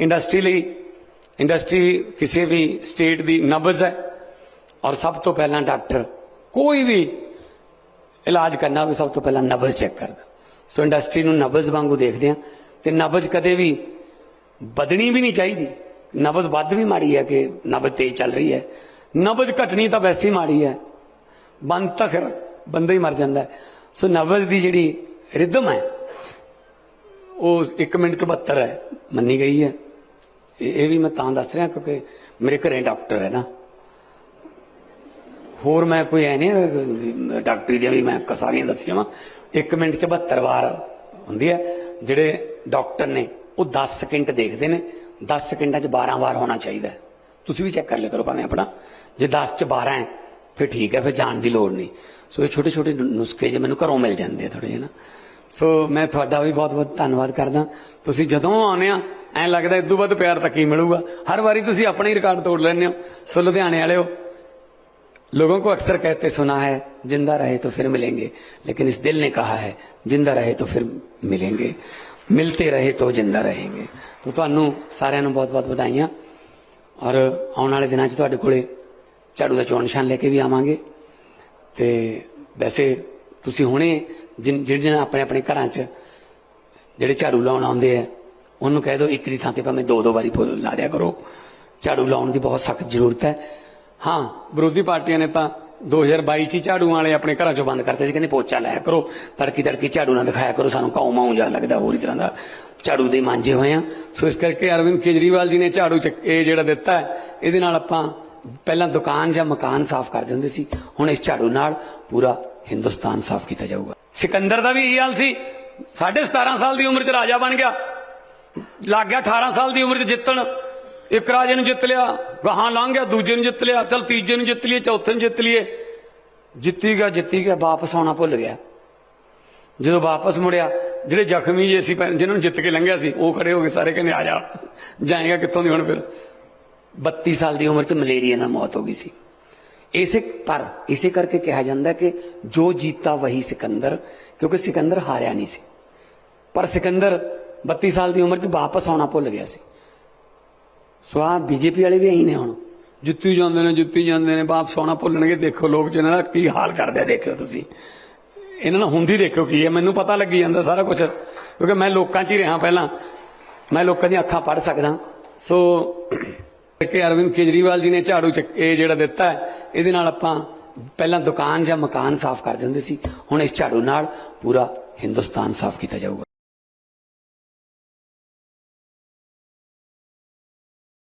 Industry ਲਈ industry ਕਿਸੇ ਵੀ state ਦੀ ਨਬਜ਼ ਹੈ ਔਰ ਸਭ ਤੋਂ ਪਹਿਲਾਂ ਡਾਕਟਰ ਕੋਈ ਵੀ ਇਲਾਜ ਕਰਨਾ ਹੋਵੇ, ਸਭ ਤੋਂ ਪਹਿਲਾਂ ਨਬਜ਼ ਚੈੱਕ ਕਰਦਾ। ਸੋ ਇੰਡਸਟਰੀ ਨੂੰ ਨਬਜ਼ ਵਾਂਗੂ ਦੇਖਦੇ ਆ ਤੇ ਨਬਜ਼ ਕਦੇ ਵੀ ਵਧਣੀ ਵੀ ਨਹੀਂ ਚਾਹੀਦੀ। ਨਬਜ਼ ਵੱਧ ਵੀ ਮਾੜੀ ਹੈ ਕਿ ਨਬਜ਼ ਤੇਜ਼ ਚੱਲ ਰਹੀ ਹੈ। ਨਬਜ਼ ਘਟਣੀ ਤਾਂ ਵੈਸੇ ਹੀ ਮਾੜੀ ਹੈ। ਬੰਦ ਤਾਂ ਫਿਰ ਬੰਦਾ ਹੀ ਮਰ ਜਾਂਦਾ ਸੋ ਨਬਜ਼ ਦੀ ਜਿਹੜੀ ਰਿਦਮ ਹੈ, ਉਹ 1 ਮਿੰਟ ਚ 72 ਹੈ, ਮੰਨੀ ਗਈ ਹੈ। ਇਹ ਵੀ ਮੈਂ ਤਾਂ ਦੱਸ ਰਿਹਾ ਕਿਉਂਕਿ ਮੇਰੇ ਘਰੇ ਡਾਕਟਰ ਹੈ ਨਾ। ਹੋਰ ਮੈਂ ਕੋਈ ਐ ਨਹੀਂ, ਡਾਕਟਰੀ ਦੀਆਂ ਵੀ ਮੈਂ ਕ- ਸਾਰੀਆਂ ਦੱਸੀਆਂ ਵਾ। 1 ਮਿੰਟ ਚ 72 ਵਾਰ ਹੁੰਦੀ ਹੈ, ਜਿਹੜੇ ਡਾਕਟਰ ਨੇ, ਉਹ 10 ਸਕਿੰਟ ਦੇਖਦੇ ਨੇ। 10 ਸਕਿੰਟਾਂ ਚ 12 ਵਾਰ ਹੋਣਾ ਚਾਹੀਦਾ ਤੁਸੀਂ ਵੀ ਚੈੱਕ ਕਰ ਲਿਆ ਕਰੋ ਭਾਵੇਂ ਆਪਣਾ। ਜੇ 10 ਚ 12 ਹੈ, ਫਿਰ ਠੀਕ ਹੈ, ਫਿਰ ਜਾਣ ਦੀ ਲੋੜ ਨਹੀਂ। ਸੋ ਇਹ ਛੋਟੇ ਛੋਟੇ ਨੁਸਖੇ ਜੇ ਮੈਨੂੰ ਘਰੋਂ ਮਿਲ ਜਾਂਦੇ ਆ ਥੋੜੇ ਜਿਹੇ ਨਾ। ਸੋ ਮੈਂ ਤੁਹਾਡਾ ਵੀ ਬਹੁਤ ਬਹੁਤ ਧੰਨਵਾਦ ਕਰਦਾ। ਤੁਸੀਂ ਜਦੋਂ ਆਉਂਦੇ ਆ ਐਂ ਲੱਗਦਾ ਇਦੋਂ ਵੱਧ ਪਿਆਰ ਤਾਂ ਕੀ ਮਿਲੂਗਾ ਹਰ ਵਾਰੀ ਤੁਸੀਂ ਆਪਣਾ ਹੀ ਰਿਕਾਰਡ ਤੋੜ ਲੈਂਦੇ ਹੋ ਸੋ ਲੁਧਿਆਣੇ ਵਾਲਿਓ लोगों को अक्सर कहते सुना है जिंदा रहे तो फिर मिलेंगे लेकिन इस दिल ने कहा है जिंदा रहे तो फिर मिलेंगे मिलते रहे तो जिंदा रहेंगे तो ਤੁਹਾਨੂੰ ਸਾਰਿਆਂ ਨੂੰ ਬਹੁਤ-ਬਹੁਤ ਵਧਾਈਆਂ ਔਰ ਆਉਣ ਵਾਲੇ ਦਿਨਾਂ 'ਚ ਤੁਹਾਡੇ ਕੋਲੇ ਝਾੜੂ ਦਾ ਚੋਣ ਨਿਸ਼ਾਨ ਲੈ ਕੇ ਵੀ ਆਵਾਂਗੇ ਤੇ ਵੈਸੇ ਤੁਸੀਂ ਹੁਣੇ ਜਿਨ- ਜਿਹੜੇ ਆਪਣੇ ਆਪਣੇ ਘਰਾਂ 'ਚ ਜਿਹੜੇ ਝਾੜੂ ਲਾਉਣ ਆਉਂਦੇ ਆ ਉਹਨੂੰ ਕਹਿ ਦਿਓ ਇੱਕ ਦੀ ਥਾਂ ਤੇ ਭਾਵੇਂ ਦੋ ਦੋ ਵਾਰੀ ਫੁੱਲ ਲਾ ਦਿਆ ਕਰੋ। ਝਾੜੂ ਲਾਉਣ ਦੀ ਬਹੁਤ ਸਖਤ ਜ਼ਰੂਰਤ ਹੈ। ਹਾਂ, ਵਿਰੋਧੀ ਪਾਰਟੀਆਂ ਨੇ ਤਾਂ 2022 ਚ ਹੀ ਝਾੜੂ ਵਾਲੇ ਆਪਣੇ ਘਰਾਂ ਚੋਂ ਬੰਦ ਕਰਤੇ ਸੀ। ਕਹਿੰਦੇ ਪੋਚਾ ਲਾਇਆ ਕਰੋ, ਤੜਕੀ ਤੜਕੀ ਝਾੜੂ ਨਾ ਦਿਖਾਇਆ ਕਰੋ, ਸਾਨੂੰ ਕਾਉ ਮਾਉ ਜਾ ਲੱਗਦਾ, ਹੋਰ ਹੀ ਤਰ੍ਹਾਂ ਦਾ ਝਾੜੂ ਦੇ ਮਾਂਝੇ ਹੋਏ ਆ। ਸੋ ਇਸ ਕਰਕੇ ਅਰਵਿੰਦ ਕੇਜਰੀਵਾਲ ਜੀ ਨੇ ਝਾੜੂ ਚੱਕ ਇਹ ਜਿਹੜਾ ਦਿੱਤਾ ਇਹਦੇ ਨਾਲ ਆਪਾਂ ਪਹਿਲਾਂ ਦੁਕਾਨ ਜਾਂ ਮਕਾਨ ਸਾਫ਼ ਕਰ ਦਿੰਦੇ ਸੀ। ਹੁਣ ਇਸ ਝਾੜੂ ਨਾਲ ਪੂਰਾ ਹਿੰਦੁਸਤਾਨ ਸਾਫ਼ ਕੀਤਾ ਜਾਊਗਾ। ਸਿਕੰਦਰ ਦਾ ਵੀ ਇਹੀ ਹਾਲ ਸੀ। 17.5 ਸਾਲ ਦੀ ਉਮਰ 'ਚ ਰਾਜਾ ਬਣ ਗਿਆ। ਲੱਗ ਗਿਆ 18 ਸਾਲ ਦੀ ਉਮਰ 'ਚ ਜਿੱਤਣ। ਇੱਕ ਰਾਜੇ ਨੂੰ ਜਿੱਤ ਲਿਆ, ਗਾਹਾਂ ਲੰਘ ਗਿਆ, ਦੂਜੇ ਨੂੰ ਜਿੱਤ ਲਿਆ, ਚਲ ਤੀਜੇ ਨੂੰ ਜਿੱਤ ਲਈਏ, ਚੌਥੇ ਨੂੰ ਜਿੱਤ ਲਈਏ। ਜਿੱਤੀ ਗਿਆ ਜਿੱਤੀ ਗਿਆ, ਵਾਪਸ ਆਉਣਾ ਭੁੱਲ ਗਿਆ। ਜਦੋਂ ਵਾਪਸ ਮੁੜਿਆ, ਜਿਹੜੇ ਜ਼ਖਮੀ ਜੇ ਸੀ ਪਹਿਲਾਂ ਜਿਨ੍ਹਾਂ ਨੂੰ ਜਿੱਤ ਕੇ ਲੰਘਿਆ ਸੀ, ਉਹ ਖੜੇ ਹੋ ਕੇ ਸਾਰੇ ਕਹਿੰਦੇ, ਆ ਜਾ, ਜਾਏਗਾ ਕਿੱਥੋਂ ਦੀ ਹੁਣ ਫਿਰ? 32 ਸਾਲ ਦੀ ਉਮਰ 'ਚ ਮਲੇਰੀਆ ਨਾਲ ਮੌਤ ਹੋ ਗਈ ਸੀ। ਇਸੇ ਪਰ, ਇਸੇ ਕਰਕੇ ਕਿਹਾ ਜਾਂਦਾ ਕਿ ਜੋ ਜੀਤਾ ਵਹੀ ਸਿਕੰਦਰ, ਕਿਉਂਕਿ ਸਿਕੰਦਰ ਹਾਰਿਆ ਨਹੀਂ ਸੀ। ਪਰ ਸਿਕੰਦਰ 32 ਸਾਲ ਦੀ ਉਮਰ 'ਚ ਵਾਪਸ ਆਉਣਾ ਭੁੱਲ ਗਿਆ ਸੀ। ਸੋ ਆ ਬੀਜੇਪੀ ਵਾਲੇ ਵੀ ਇਹੀ ਨੇ ਹੁਣ। ਜਿੱਤੀ ਜਾਂਦੇ ਨੇ, ਜਿੱਤੀ ਜਾਂਦੇ ਨੇ, ਵਾਪਸ ਆਉਣਾ ਭੁੱਲਣਗੇ। ਦੇਖੋ ਲੋਕ ਜਿਹਨਾਂ ਦਾ ਕੀ ਹਾਲ ਕਰਦੇ ਦੇਖਿਓ ਤੁਸੀਂ। ਇਹਨਾਂ ਨਾਲ ਹੁੰਦੀ ਦੇਖਿਓ ਕੀ ਹੈ। ਮੈਨੂੰ ਪਤਾ ਲੱਗੀ ਜਾਂਦਾ ਸਾਰਾ ਕੁਝ ਕਿਉਂਕਿ ਮੈਂ ਲੋਕਾਂ 'ਚ ਹੀ ਰਿਹਾ ਪਹਿਲਾਂ। ਮੈਂ ਲੋਕਾਂ ਦੀਆਂ ਅੱਖਾਂ ਪੜ੍ਹ ਸਕਦਾ। ਸੋ ਕਿ ਅਰਵਿੰਦ ਕੇਜਰੀਵਾਲ ਜੀ ਨੇ ਝਾੜੂ ਚੱਕ ਇਹ ਜਿਹੜਾ ਦਿੱਤਾ ਇਹਦੇ ਨਾਲ ਆਪਾਂ ਪਹਿਲਾਂ ਦੁਕਾਨ ਜਾਂ ਮਕਾਨ ਸਾਫ਼ ਕਰ ਦਿੰਦੇ ਸੀ। ਹੁਣ ਇਸ ਝਾੜੂ ਨਾਲ ਪੂਰਾ ਹਿੰਦੁਸਤਾਨ ਸਾਫ਼ ਕੀਤਾ ਜਾਊਗਾ।